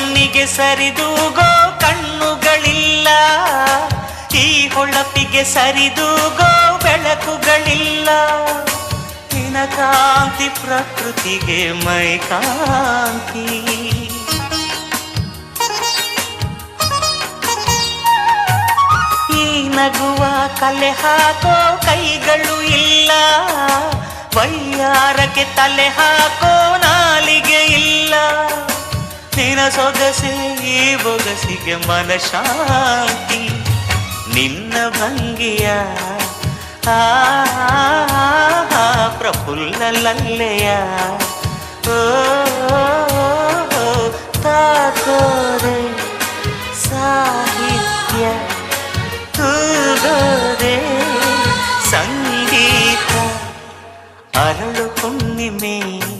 ಹೊಳಪಿಗೆ ಸರಿದೂಗೋ ಕಣ್ಣುಗಳಿಲ್ಲ. ಈ ಹೊಳಪಿಗೆ ಸರಿದೂಗೋ ಬೆಳಕುಗಳಿಲ್ಲ. ಕಾಂತಿ ಪ್ರಕೃತಿಗೆ ಮೈ ಕಾಂತಿ ಈ ನಗುವ ಕಲೆ ಹಾಕೋ ಕೈಗಳು ಇಲ್ಲ. ವೈಯಾರಕ್ಕೆ ತಲೆ ಹಾಕೋ ನಾಲಿಗೆ ಇಲ್ಲ. ನಿನ್ನ ಸೊಗಸೆ ಈ ಬೊಗಸಿಗೆ ಮನಶಾಂತಿ ನಿನ್ನ ಭಂಗಿಯ ಆ ಪ್ರಫುಲ್ಲ ಲಲ್ಲೆಯ ಓ ತಾಕೋರೆ ಸಾಹಿತ್ಯ ತೂಗೋರೆ ಸಂಗೀತ ಅರಳು ಕುಣ್ಣಿಮೆ